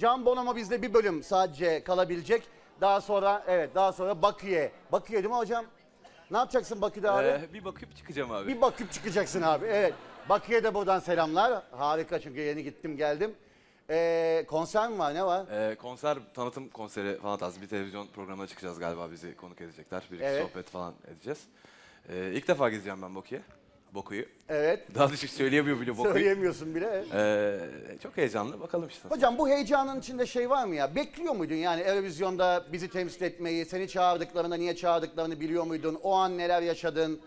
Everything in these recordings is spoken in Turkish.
Can Bonomo bizde bir bölüm sadece kalabilecek. Daha sonra evet daha sonra Bakü'ye. Bakü'ye değil mi hocam? Ne yapacaksın Bakü'de abi? Ee, bir bakıp çıkacağım abi. Bir bakıp çıkacaksın abi. Evet. Bakü'ye de buradan selamlar. Harika çünkü yeni gittim geldim. Ee, konser mi var ne var? Ee, konser, tanıtım konseri falan tarzı bir televizyon programına çıkacağız galiba bizi konuk edecekler. Bir iki Evet. sohbet falan edeceğiz. Ee, ilk defa gideceğim ben Boku'ya. Boku'yu. Evet. Daha düşük söyleyemiyor bile Boku'yu. Söyleyemiyorsun bile. Ee, çok heyecanlı. Bakalım işte. Hocam bu heyecanın içinde şey var mı ya? Bekliyor muydun yani Eurovizyon'da bizi temsil etmeyi, seni çağırdıklarında niye çağırdıklarını biliyor muydun? O an neler yaşadın?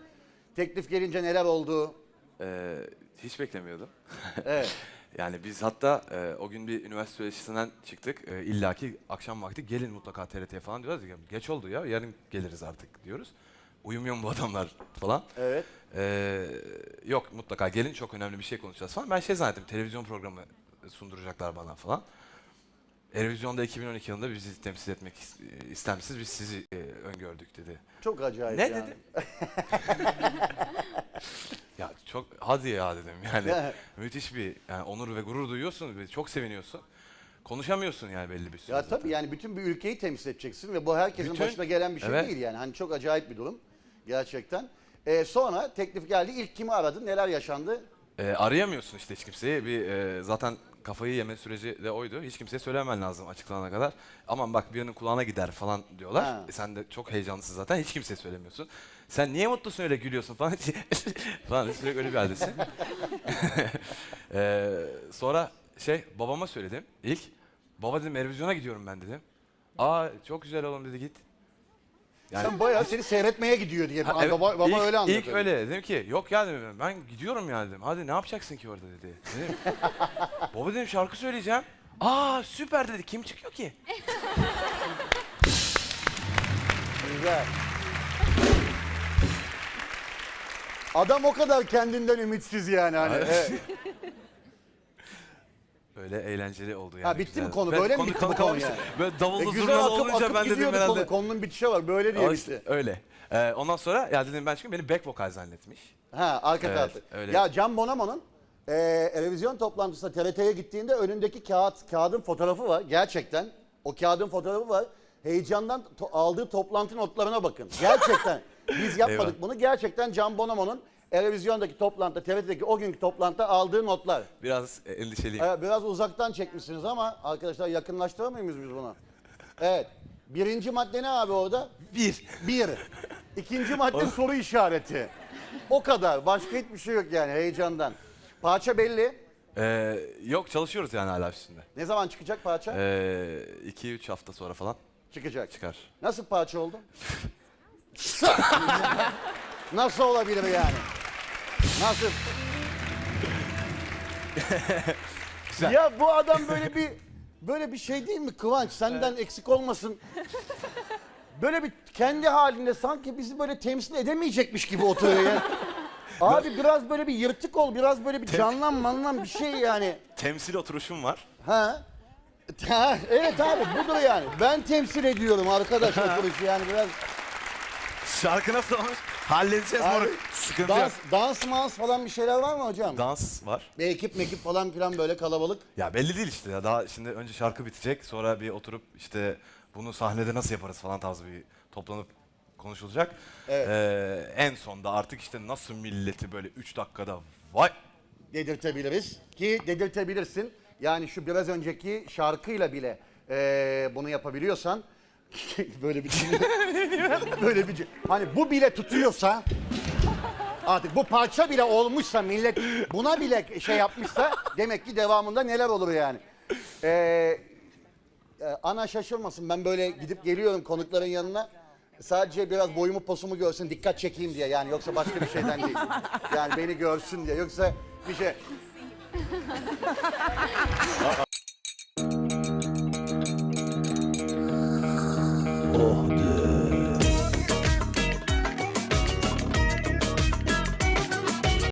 Teklif gelince neler oldu? Ee, hiç beklemiyordum. Evet. yani biz hatta e, o gün bir üniversite söyleşisinden çıktık. E, İlla ki akşam vakti gelin mutlaka TRT'ye falan diyorlar. Ya, Geç oldu ya yarın geliriz artık diyoruz. Uyumuyor mu bu adamlar falan. Evet. Ee, yok mutlaka gelin çok önemli bir şey konuşacağız falan. Ben şey zannettim televizyon programı sunduracaklar bana falan. Eurovizyonda 2012 yılında bizi temsil etmek is- ister misiniz? Biz sizi e, öngördük dedi. Çok acayip Ne yani. dedim? ya çok hadi ya dedim yani. Ya. Müthiş bir yani onur ve gurur duyuyorsun ve çok seviniyorsun. Konuşamıyorsun yani belli bir süre. Ya zaten. tabii yani bütün bir ülkeyi temsil edeceksin ve bu herkesin Bütün- başına gelen bir şey Evet. değil yani. Hani çok acayip bir durum gerçekten. Ee, sonra teklif geldi. İlk kimi aradın? Neler yaşandı? E, arayamıyorsun işte hiç kimseyi. Bir e, zaten kafayı yeme süreci de oydu. Hiç kimseye söylemen lazım açıklanana kadar. Aman bak birinin kulağına gider falan diyorlar. Ha. E, sen de çok heyecanlısın zaten. Hiç kimseye söylemiyorsun. Sen niye mutlusun öyle gülüyorsun falan. falan sürekli öyle bir haldesin. E, sonra şey babama söyledim ilk. Baba dedim Eurovizyon'a gidiyorum ben dedim. Aa çok güzel oğlum dedi git. Yani Sen bayağı seni seyretmeye gidiyor diye. Ha, baba, evet, baba ilk, öyle anlatıyor. İlk öyle dedim ki yok ya dedim ben gidiyorum ya dedim. Hadi ne yapacaksın ki orada dedi. Dedim, Baba dedim şarkı söyleyeceğim. Aa süper dedi. Kim çıkıyor ki? Güzel. Adam o kadar kendinden ümitsiz yani hani. Evet. Böyle eğlenceli oldu yani. Ha bitti mi güzel. konu? Ben- Böyle mi bitti bu konu yani? Böyle E, davullu güzel zurnalı olunca akıp ben dedim herhalde. konu. Konunun bitişi var. Böyle diye bitti. işte öyle. Ee, ondan sonra ya dedim ben çünkü beni back vokal zannetmiş. Ha arka Evet, öyle. Ya Can Bonomo'nun e, televizyon toplantısında TRT'ye gittiğinde önündeki kağıt kağıdın fotoğrafı var. Gerçekten o kağıdın fotoğrafı var. Heyecandan to- aldığı toplantı notlarına bakın. Gerçekten biz yapmadık Eyvah. bunu. Gerçekten Can Bonomo'nun televizyondaki toplantıda, TRT'deki o günkü toplantıda aldığı notlar. Biraz endişeliyim. Evet, biraz uzaktan çekmişsiniz ama arkadaşlar yakınlaştıramıyor muyuz biz bunu? Evet. Birinci madde ne abi orada? Bir. Bir. İkinci madde soru işareti. O kadar. Başka hiçbir şey yok yani heyecandan. Parça belli. Ee, yok çalışıyoruz yani hala üstünde. Ne zaman çıkacak parça? 2-3 hafta sonra falan Çıkacak. çıkar. Nasıl parça oldu? Nasıl olabilir yani? Nasıl? Güzel. Ya bu adam böyle bir böyle bir şey değil mi Kıvanç? Senden eksik olmasın. Böyle bir kendi halinde sanki bizi böyle temsil edemeyecekmiş gibi oturuyor ya. Abi biraz böyle bir yırtık ol, biraz böyle bir canlan manlan bir şey yani. Temsil oturuşum var. Ha? Ha, evet abi budur yani. Ben temsil ediyorum arkadaş oturuşu yani biraz. Şarkı nasıl olmuş? Halledeceğiz Abi, moruk. Sıkıntı Dans, yok. dans mans falan bir şeyler var mı hocam? Dans var. Bir ekip mekip falan filan böyle kalabalık. Ya belli değil işte ya. Daha şimdi önce şarkı bitecek. Sonra bir oturup işte bunu sahnede nasıl yaparız falan tarzı bir toplanıp konuşulacak. Evet. Ee, en sonda artık işte nasıl milleti böyle 3 dakikada vay dedirtebiliriz ki dedirtebilirsin. Yani şu biraz önceki şarkıyla bile eee, bunu yapabiliyorsan böyle bir böyle bir hani bu bile tutuyorsa artık bu parça bile olmuşsa millet buna bile şey yapmışsa demek ki devamında neler olur yani. Eee, e, ana şaşırmasın ben böyle gidip geliyorum konukların yanına. Sadece biraz boyumu posumu görsün dikkat çekeyim diye yani yoksa başka bir şeyden değil. Yani beni görsün diye yoksa bir şey. Oh.